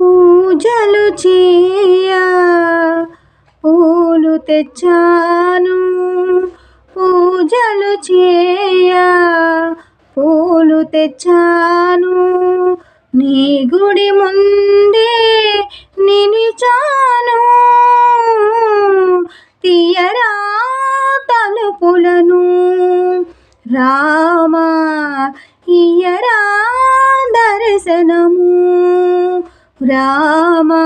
పూజలు చేయ పూలు తెచ్చాను. పూజలు చేయ పూలు తెచ్చాను. నీ గుడి ముందే నిలిచాను. తీయరా తలుపులను. రామ ఇయరా దర్శనము. రామా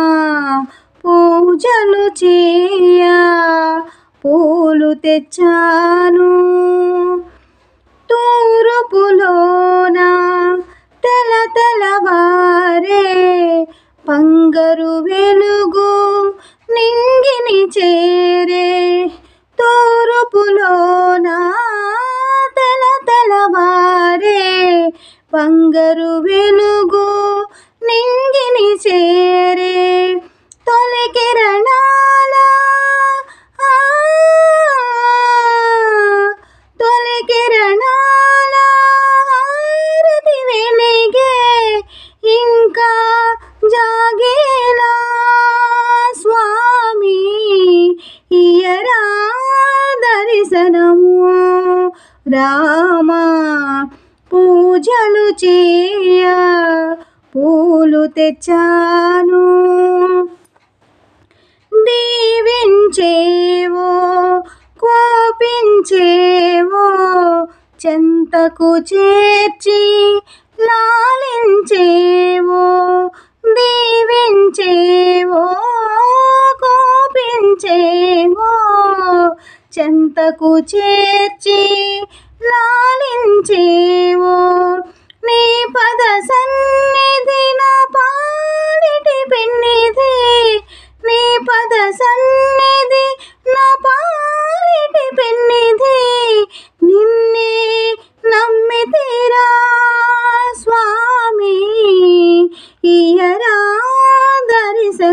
పూజలు చేయ పూలు తెచ్చాను. తూరుపులోన తెల తెలవారే పంగరు వెలుగు నింగిని చేరే. తూరుపులోన తెల తెలవారే పంగరు వెలుగు చేరే తొలి కిరణాల. తొలి కిరణాల హారతి వెలిగే ఇంకా జాగేలా. స్వామి ఇయరా దర్శనము. రామా పూజలు చే తెచ్చాను. దీవించేవో కోపించేవో చెంతకు చేర్చి లాలించేవో దీవించేవో కోపించేవో చెంతకు చేర్చి లాలించేవో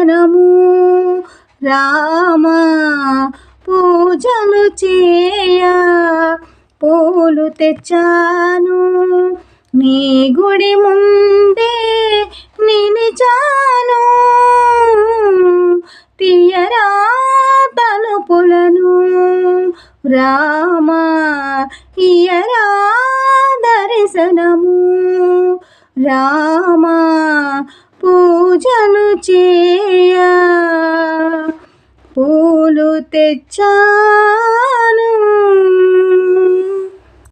దర్శనము రామా పూజలు చేయ పూలు తెచ్చాను. నీ గుడి ముందే నిలిచాను. తీయరా తలుపులను. రామా ఇయరా దర్శనము. రామా పూజలు చే తెచ్చాను